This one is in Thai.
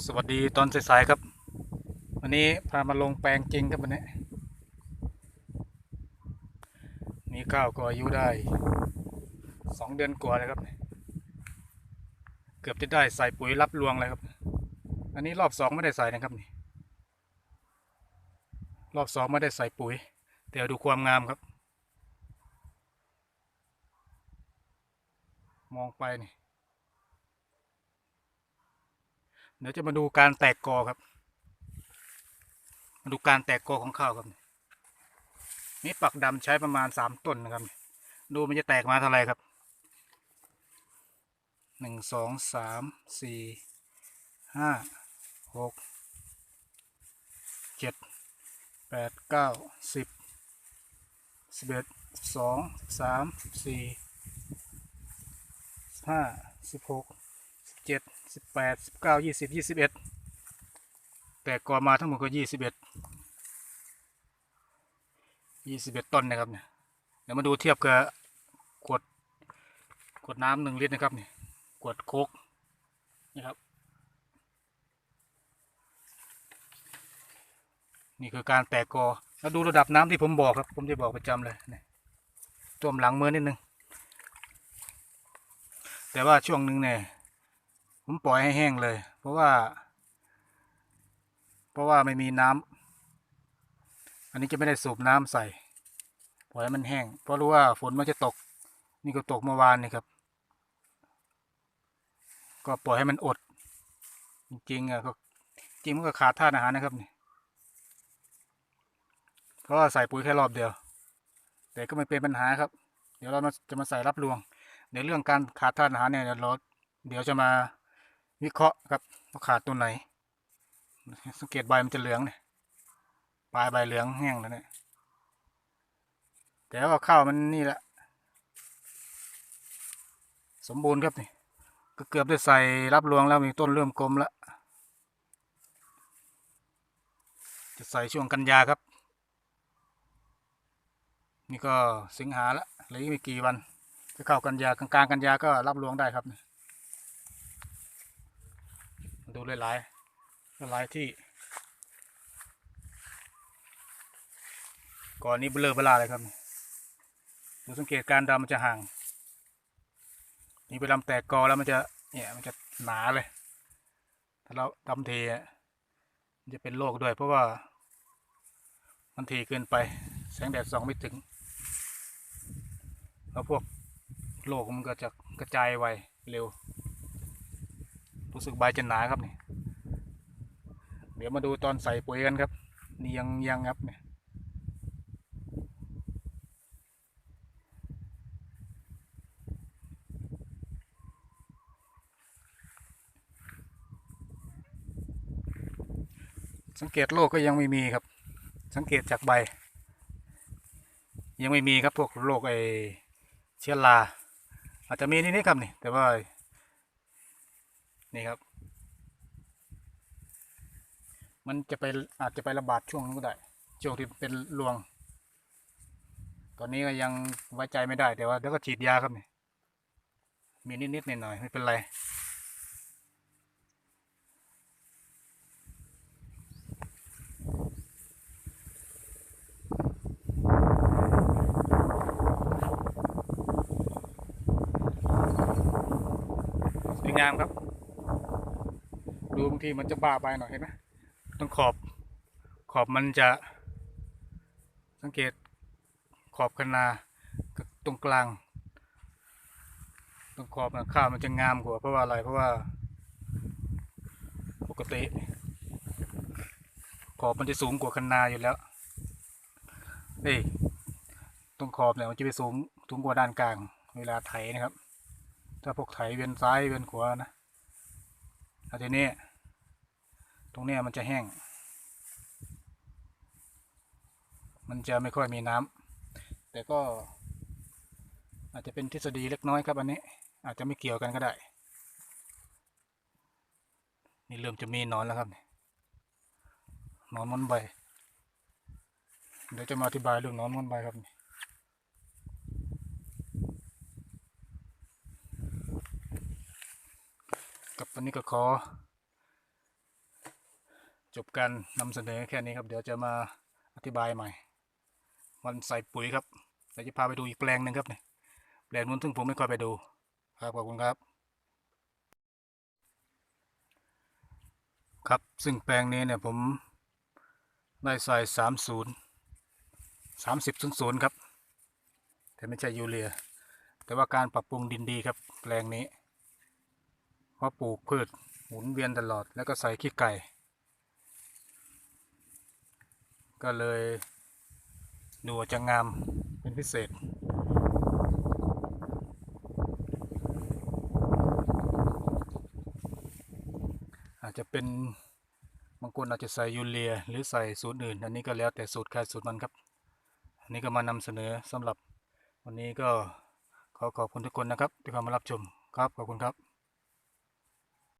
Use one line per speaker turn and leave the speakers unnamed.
สวัสดีตอนสายๆครับ วันนี้พามาลงแปลงจริงครับวันนี้มีข้าวก็อายุได้สองเดือนกว่าเลยครับ เกือบจะได้ใส่ปุ๋ยรับรวงเลยครับ อันนี้รอบสองไม่ได้ใส่นะครับนี่รอบสองไม่ได้ใส่ปุ๋ยเดี๋ยวดูความงามครับ มองไปนี่ เดี๋ยวจะมาดูการแตกกอครับ มาดูการแตกกอของข้าวครับ นี่ปักดำใช้ประมาณสามต้นนะครับ ดูมันจะแตกมาเท่าไหร่ครับ หนึ่งสองสามสี่ห้าหกเจ็ดแปดเก้าสิบสิบเอ็ดสองสามสี่ห้าสิบหก เจ็ดสิบแปดสิบเก้ายี่สิบยี่สิบเอ็ดแต่ก่อมาทั้งหมดก็ยี่สิบเอ็ดยี่สิบเอ็ดต้นนะครับเนี่ยเดี๋ยวมาดูเทียบกับขวดขวดน้ำหนึ่งลิตรนะครับเนี่ยขวดโคกนี่ครับ นี่คือการแตกกอแล้วดูระดับน้ำที่ผมบอกครับ ผมจะบอกประจำเลยนี่ท่วมหลังมือนิดนึง แต่ว่าช่วงหนึ่งเนี่ย ผมปล่อยให้แห้งเลย เพราะว่า เพราะว่าไม่มีน้ำอันนี้จะไม่ได้สูบน้ำใส่ ปล่อยให้มันแห้ง เพราะรู้ว่าฝนมันจะตก นี่ก็ตกเมื่อวานนี่ครับ ก็ปล่อยให้มันอด จริงๆอะก็จริงมันก็ขาดธาตุอาหารนะครับนี่เพราะว่าใส่ปุ๋ยแค่รอบเดียว แต่ก็ไม่เป็นปัญหาครับ เดี๋ยวเรามาจะมาใส่รับรวง ในเรื่องการขาดธาตุอาหารเนี่ยเดี๋ยวเราเดี๋ยวจะมา วิเคราะห์ครับว่าขาดตัวไหน สังเกตใบมันจะเหลืองเนี่ยปลายใบเหลืองแห้งแล้วเนี่ยแต่ว่าข้าวมันนี่แหละ สมบูรณ์ครับนี่ก็เกือบได้ใส่รับรวงแล้วมีต้นเริ่มกลมแล้วจะใส่ช่วงกันยาครับ นี่ก็สิงหาละเหลืออีกไม่กี่วันจะเข้ากันยากลางๆกันยาก็รับรวงได้ครับ ดูหลายๆหลายที่ ก่อนนี้เบลอเบลาเลยครับดูสังเกตการดำมันจะห่าง นี่ไปดำแตกกอแล้วมันจะเนี่ยมันจะหนาเลย ถ้าเราดำเทมันจะเป็นโรคด้วยเพราะว่า มันเทเกินไป แสงแดดส่องไม่ถึง แล้วพวกโรคมันก็จะกระจายไวเร็ว รู้สึกใบจะหนาครับนี่เดี๋ยวมาดูตอนใส่ปุ๋ยกันครับ นี่ยังยังครับเนี่ยสังเกตโรคก็ยังไม่มีครับ สังเกตจากใบ ยังไม่มีครับพวกโรคไอเชื้อราอาจจะมีนิดๆครับนี่แต่ว่า นี่ครับ มันจะไปอาจจะไประบาดช่วงนั้นก็ได้ช่วงที่เป็นรวง ตอนนี้ก็ยังไว้ใจไม่ได้แต่ว่าเดี๋ยวก็ฉีดยาครับนี่มีนิดๆหน่อยๆไม่เป็นไรสวยงามครับ ดูบางทีมันจะบ้าไปหน่อยเห็นไหมต้องขอบขอบมันจะสังเกตขอบคะนากับตรงกลาง ตรงขอบนะข้าวมันจะงามกว่าเพราะว่าอะไรเพราะว่า ปกติ ขอบมันจะสูงกว่าคะนาอยู่แล้วเอ้ตรงขอบเนี่ยมันจะไปสูงสูงกว่าด้านกลาง เวลาไถนะครับ ถ้าพวกไถเวียนซ้ายเวียนขวานะแล้วทีนี้ ตรงเนี้ยมันจะแห้ง มันจะไม่ค่อยมีน้ำแต่ก็ อาจจะเป็นทฤษฎีเล็กน้อยครับอันนี้ อาจจะไม่เกี่ยวกันก็ได้ นี่เริ่มจะมีนอนแล้วครับนอนมอนใบ เดี๋ยวจะมาอธิบายเรื่องนอนมอนใบครับนี่กับวันนี้ก็ขอ จบการนำเสนอแค่นี้ครับ เดี๋ยวจะมาอธิบายใหม่วันใส่ปุ๋ยครับเดี๋ยวจะพาไปดูอีกแปลงหนึ่งครับเนี่ยแปลงนู้นซึ่งผมไม่ค่อยไปดูครับขอบคุณครับ ครับซึ่งแปลงนี้เนี่ยผมได้ใส่สามศูนย์สามสิบศูนย์ครับ แต่ไม่ใช่ยูเรีย แต่ว่าการปรับปรุงดินดีครับ แปลงนี้เพราะปลูกพืชหมุนเวียนตลอดแล้วก็ใส่ขี้ไก่ ก็เลยดูจะงามเป็นพิเศษ อาจจะเป็นบางคนอาจจะใส่ยูเรียหรือใส่สูตรอื่น อันนี้ก็แล้วแต่สูตรใครสูตรมันครับ อันนี้ก็มานำเสนอสำหรับวันนี้ก็ขอขอบคุณทุกคนนะครับที่เข้ามารับชมครับขอบคุณครับ